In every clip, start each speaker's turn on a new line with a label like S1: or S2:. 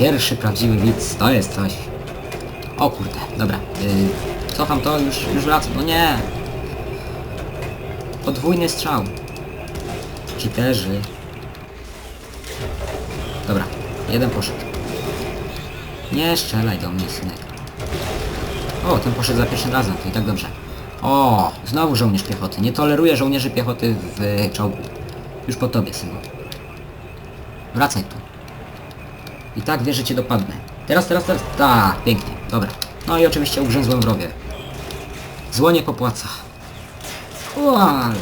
S1: Pierwszy prawdziwy widz, to jest coś. O kurde, dobra. Yy, cofam to, już, już wracam. No nie! Podwójny strzał. Cheaterzy. Dobra, jeden poszedł. Nie strzelaj do mnie, synek. O, ten poszedł za pierwszym razem, to i tak dobrze. O, znowu żołnierz piechoty. Nie toleruję żołnierzy piechoty w czołgu. Już po tobie, synu. Wracaj tu. I tak wiesz, że cię dopadnę. Teraz, teraz, teraz. Tak, pięknie. Dobra. No i oczywiście ugrzęzłem w rowie. Zło nie popłaca. Ual.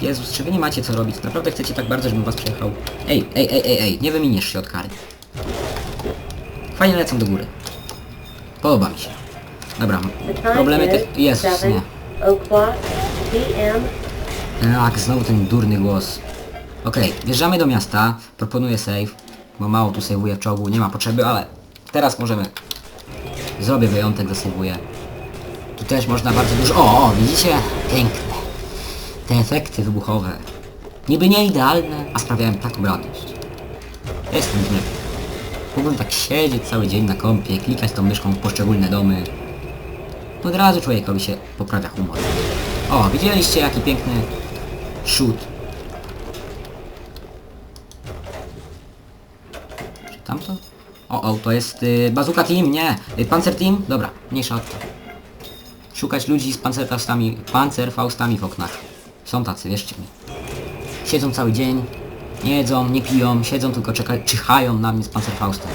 S1: Jezus, czy wy nie macie co robić? Naprawdę chcecie tak bardzo, żebym was przejechał? Ej, ej, ej, ej, ej, nie wyminiesz się od kary. Fajnie lecą do góry. Podoba mi się. Dobra, problemy tych... Jezus,
S2: 7
S1: nie. Tak, znowu ten durny głos. Okej, wjeżdżamy do miasta, proponuję save, bo mało tu save'uję w czołgu, nie ma potrzeby, ale teraz możemy. Zrobię wyjątek, zasejwuję. Tu też można bardzo dużo... O, o, widzicie? Piękne. Te efekty wybuchowe. Niby nie idealne, a sprawiają taką radość. Jestem niebie. Mógłbym tak siedzieć cały dzień na kąpie, klikać tą myszką w poszczególne domy. Od razu człowiekowi się poprawia humor. O, widzieliście jaki piękny shoot. Tamto? O, o, to jest y, Bazooka Team, nie. Y, Panzer Team? Dobra, mniejsza od to. Szukać ludzi z pancerfaustami, pancerfaustami w oknach. Są tacy, wierzcie mi. Siedzą cały dzień, nie jedzą, nie piją, siedzą tylko czekają, czyhają na mnie z pancerfaustem.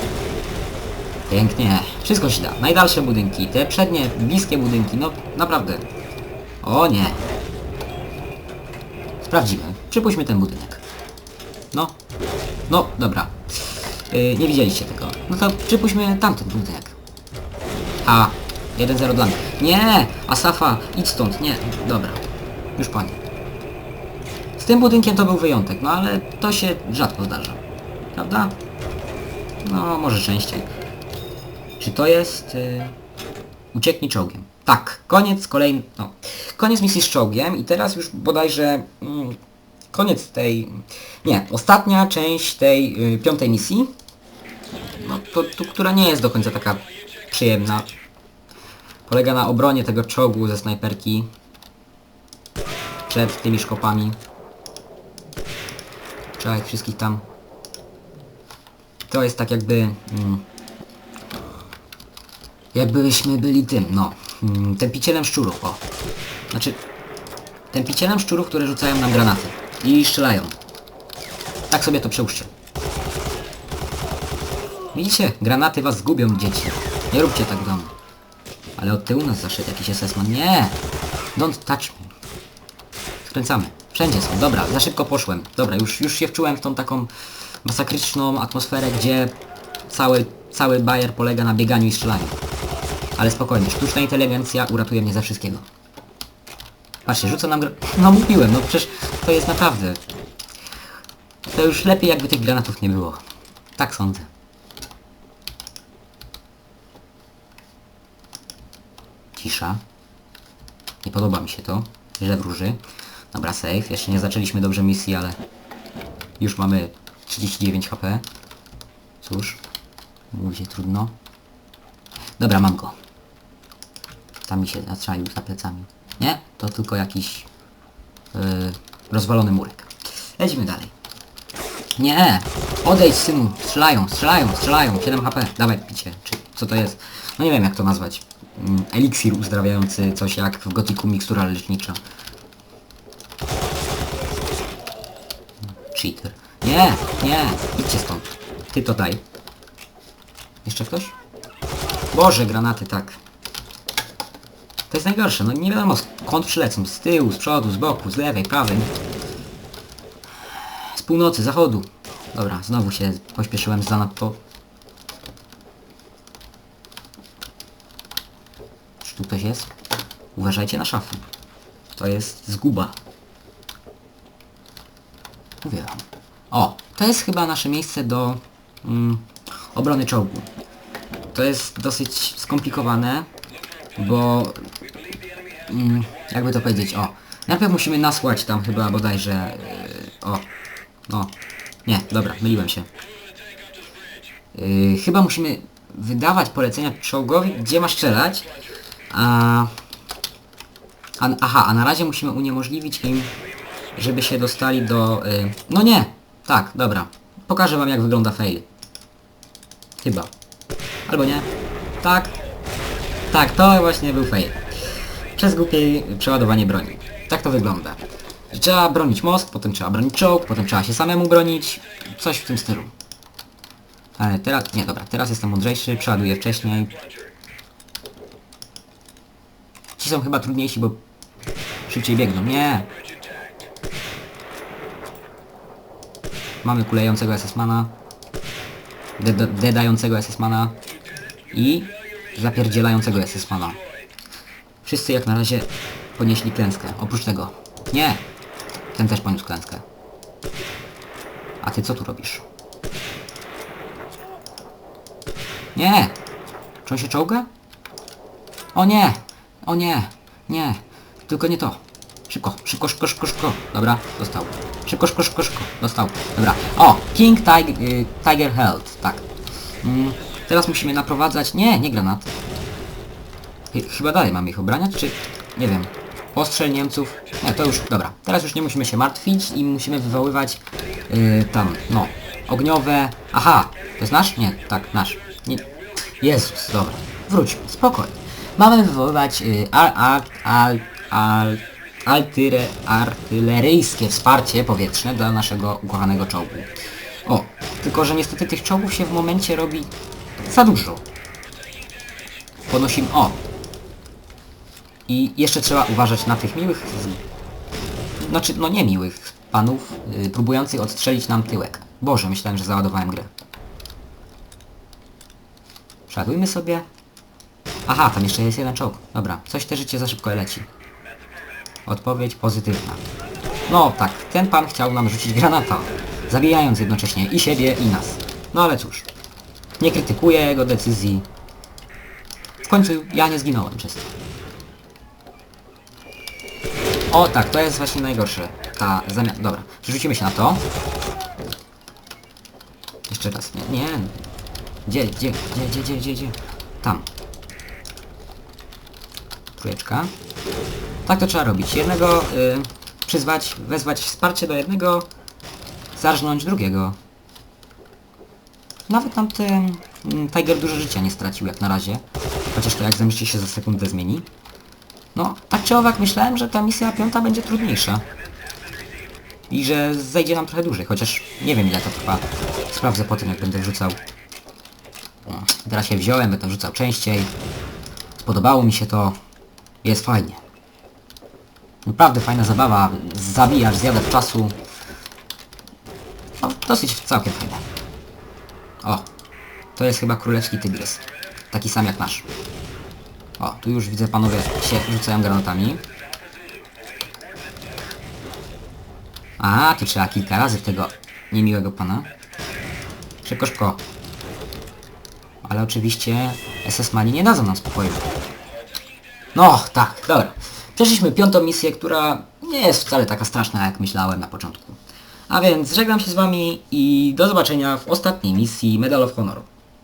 S1: Pięknie. Wszystko się da. Najdalsze budynki, te przednie, bliskie budynki, no naprawdę. O nie. Sprawdzimy. Przypuśćmy ten budynek. No. No, dobra. Yy, nie widzieliście tego. No to przypuśćmy tamten budynek. A, 1-0 dla mnie. Nie! Asafa, idź stąd. Nie, dobra. Już pani. Z tym budynkiem to był wyjątek, no ale to się rzadko zdarza. Prawda? No, może częściej. Czy to jest... Yy... Ucieknij czołgiem. Tak, koniec kolejny... No. Koniec misji z czołgiem i teraz już bodajże... Mm, koniec tej... Nie, ostatnia część tej y, piątej misji. No, to, to, która nie jest do końca taka przyjemna. Polega na obronie tego czołgu ze snajperki. Przed tymi szkopami. Trzeba ich wszystkich tam... To jest tak jakby... Mm, Jakbyśmy byli tym, no, mm, tępicielem szczurów, o. Znaczy, tępicielem szczurów, które rzucają nam granaty i strzelają. Tak sobie to przełóżcie. Widzicie, granaty was zgubią, dzieci. Nie róbcie tak domu. Ale od tyłu nas zaszedł jakiś SS-man. Nie! Don't touch me. Skręcamy. Wszędzie są. Dobra, za szybko poszłem. Dobra, już, już się wczułem w tą taką masakryczną atmosferę, gdzie cały, cały bajer polega na bieganiu i strzelaniu. Ale spokojnie, sztuczna inteligencja uratuje mnie ze wszystkiego. Patrzcie, rzuca nam. No mówiłem, no przecież to jest naprawdę... To już lepiej jakby tych granatów nie było. Tak sądzę. Cisza. Nie podoba mi się to. Źle wróży. Dobra, save. Jeszcze nie zaczęliśmy dobrze misji, ale... Już mamy 39 HP. Cóż. Mówi się trudno. Dobra, mam go. Tam mi się zatrzaił za plecami. Nie? To tylko jakiś yy, rozwalony murek. Lecimy dalej. Nie! Odejdź synu! Strzelają, strzelają, strzelają! 7 HP, dawaj picie. Czy co to jest? No nie wiem jak to nazwać. Mm, eliksir uzdrawiający, coś jak w gotiku mikstura lecznicza. Cheater. Nie, nie, idźcie stąd. Ty to daj. Jeszcze ktoś? Boże, granaty, tak. To jest najgorsze, no nie wiadomo skąd przylecą. Z tyłu, z przodu, z boku, z lewej, prawej. Z północy, zachodu. Dobra, znowu się pośpieszyłem zanadto. Czy jest? Uważajcie na szafy. To jest zguba. Mówię wam. O, to jest chyba nasze miejsce do mm, obrony czołgu. To jest dosyć skomplikowane, bo mm, jakby to powiedzieć, o, najpierw musimy nasłać tam chyba bodajże, yy, o, no, nie, dobra, myliłem się. Yy, chyba musimy wydawać polecenia czołgowi, gdzie ma strzelać. A, aha, a na razie musimy uniemożliwić im, żeby się dostali do... Yy, no nie! Tak, dobra. Pokażę wam jak wygląda fail. Chyba. Albo nie. Tak. Tak, to właśnie był fail. Przez głupie przeładowanie broni. Tak to wygląda. Trzeba bronić most, potem trzeba bronić czołg, potem trzeba się samemu bronić. Coś w tym stylu. Ale teraz... Nie, dobra, teraz jestem mądrzejszy, przeładuję wcześniej. Są chyba trudniejsi, bo szybciej biegną. Nie! Mamy kulejącego SS-mana. deda- Dedającego SS-mana. I zapierdzielającego SS-mana. Wszyscy jak na razie ponieśli klęskę. Oprócz tego. Nie! Ten też poniósł klęskę. A ty co tu robisz? Nie! Czy on się czołga? O nie! O nie! Nie! Tylko nie to. Szybko, szybko, szybko, szybko, szybko. Dobra, dostał. Szybko, szybko, szybko, szybko. Dostał. Dobra. O! King Tiger, y, Tiger Health. Tak. Mm, teraz musimy naprowadzać... Nie, nie granat. Ch- Chyba dalej mamy ich obraniać, czy... Nie wiem. Postrzel Niemców. Nie, to już... Dobra. Teraz już nie musimy się martwić i musimy wywoływać... Yy, tam, no. Ogniowe... Aha! To jest nasz? Nie, tak, nasz. Nie. Jezus, dobra. Wróćmy, spokojnie. Mamy wywoływać altyre, artyleryjskie wsparcie powietrzne dla naszego ukochanego czołgu. O, tylko że niestety tych czołgów się w momencie robi za dużo. Ponosimy... O! I jeszcze trzeba uważać na tych miłych... Znaczy, no nie miłych panów, yy, próbujących odstrzelić nam tyłek. Boże, myślałem, że załadowałem grę. Szadujmy sobie. Aha, tam jeszcze jest jeden czołg. Dobra, coś te życie za szybko leci. Odpowiedź pozytywna. No tak, ten pan chciał nam rzucić granata, zabijając jednocześnie i siebie i nas. No ale cóż, nie krytykuję jego decyzji. W końcu ja nie zginąłem przez to. O tak, to jest właśnie najgorsze. Ta zamiana. Dobra, przerzucimy się na to. Jeszcze raz. Nie, nie. Gdzie, gdzie, gdzie, gdzie, gdzie, gdzie? Tam. Trójeczka. Tak to trzeba robić. Jednego y, przyzwać, wezwać wsparcie do jednego, zarżnąć drugiego. Nawet tamten mm, Tiger dużo życia nie stracił jak na razie. Chociaż to jak zemści się za sekundę zmieni. No, tak czy owak myślałem, że ta misja piąta będzie trudniejsza. I że zejdzie nam trochę dłużej, chociaż nie wiem ile to trwa. Sprawdzę po tym jak będę wrzucał. O, teraz się wziąłem, będę wrzucał częściej. Spodobało mi się to. Jest fajnie. Naprawdę fajna zabawa. Zabijasz, zjadasz czasu. No, dosyć całkiem fajne. O, to jest chyba królewski tygrys. Taki sam jak nasz. O, tu już widzę panowie się rzucają granatami. A, tu trzeba kilka razy w tego niemiłego pana. Szybko, szybko. Ale oczywiście SS-mani nie dadzą nam spokoju. No, tak, dobra. Przeszliśmy piątą misję, która nie jest wcale taka straszna, jak myślałem na początku. A więc żegnam się z wami i do zobaczenia w ostatniej misji Medal of Honor.